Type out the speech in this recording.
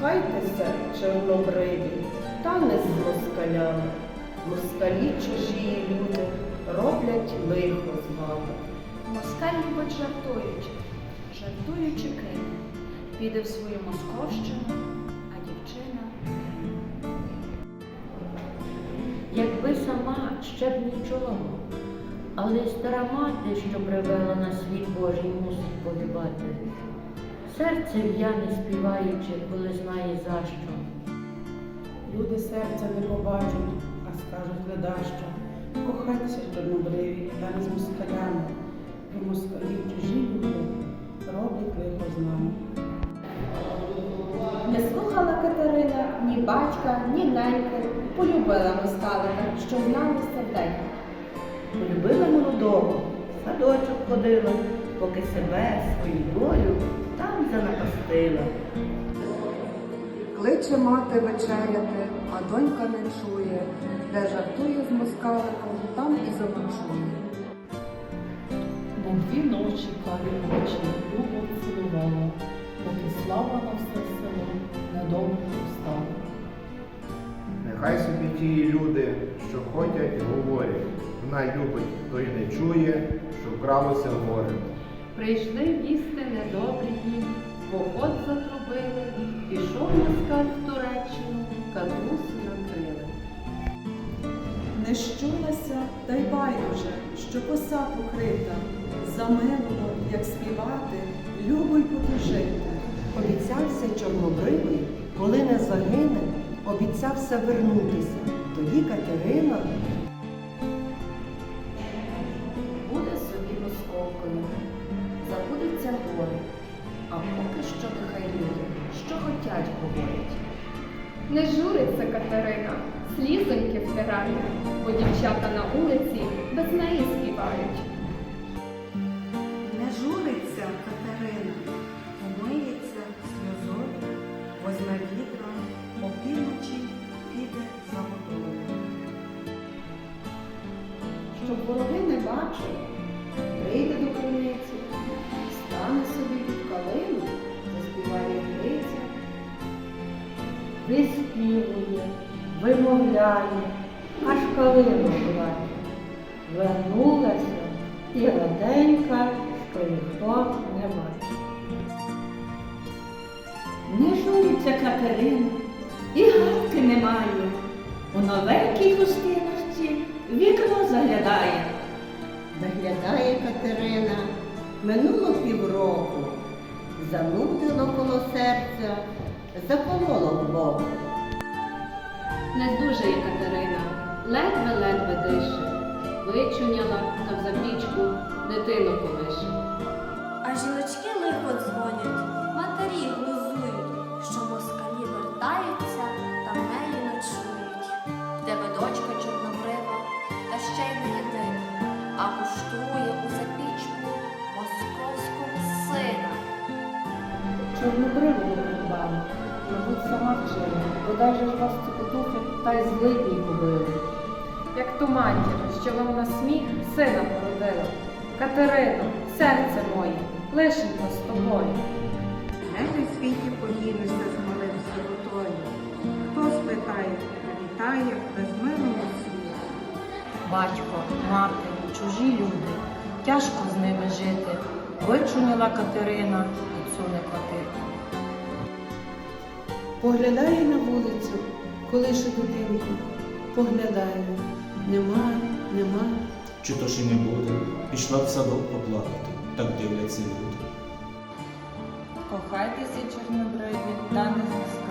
Кохайтеся, чорнобриві, та не з москалями. Москалі чужі люди роблять лихо з вами. Москаль любить жартуючи, жартуючи кине. Піде в свою московщину, а дівчина Якби сама ще б нічого, але стара мати, що привела на світ Божий, мусить полюбати. Серце в'яне співаючи, коли знає за що. Люди серця не побачать, а скажуть ледащо. Кохайтеся, чорнобриві, та не з москалями. Бо москалі чужі люди роблять лихо з нами. Не слухала Катерина ні батька, ні неньки, полюбила москалика, що знав серденько. Полюбила молодого, садочок ходила, поки себе, свою долю там занапастила. Кличе мати вечеряти, а донька не чує, де жартує з москаликом, там і заночує. На дві ночі карі очі любов цілувала, поки слава на все село недовго стала. Нехай собі ті люди, що ходять, і говорять, вона любить, той не чує, що вкралося горе. Прийшли вісти недобрі дні, поход затрубили, пішов москаль в Туреччину, катрусу накрили. Не щулася, та й байдуже, що коса покрита, замилило, як співати, любо й потужити. Обіцявся чорнобривий, коли не загине, обіцявся вернутися. Тоді Катерина хотять говорять. Не журиться Катерина, слізоньки втирає, бо дівчата на вулиці без неї співають. Не журиться Катерина, умиється сльозою, возьме відра, опівночі піде за водою. Щоб вороги не бачили, прийде до криниці, стане собі під калину, заспіває гриця. Виспівує, вимовляє, аж калину плаче. Вернулася і раденька, що ніхто не бачить. Не журиться Катерина, і гадки немає. У новенькій гостинності вікно заглядає. Заглядає Катерина, минуло півроку, занудило коло серця, закололо в боку. Не здужає Катерина, ледве-ледве дише, вичуняла та в запічку дитину колише. А жіночки лихо дзвонять, матері глузують, що москалі вертаються та в неї ночують. В тебе дочка чорнобрива, та ще й не єдина, а куштує у запічку московського сина. Чорнобриву придбали, мабуть, сама вчила, бодай же ж вас цокотухи та й злидні побили. Як ту матір, що вам на сміх сина породила. Катерино, серце моє, лишенько з тобою. Де ти в світі поділишся з малим сиротою? Хто спитає, привітає без милого світу? Батько, мати, чужі люди, тяжко з ними жити. Вичуняла Катерина і цю не платити. Поглядає на вулицю, колише будинку, поглядає. Нема, нема. Чи то ж і не буде, пішла в садок поплакати, так дивляться люди. Кохайтеся, чорнобриві, та не з москалями.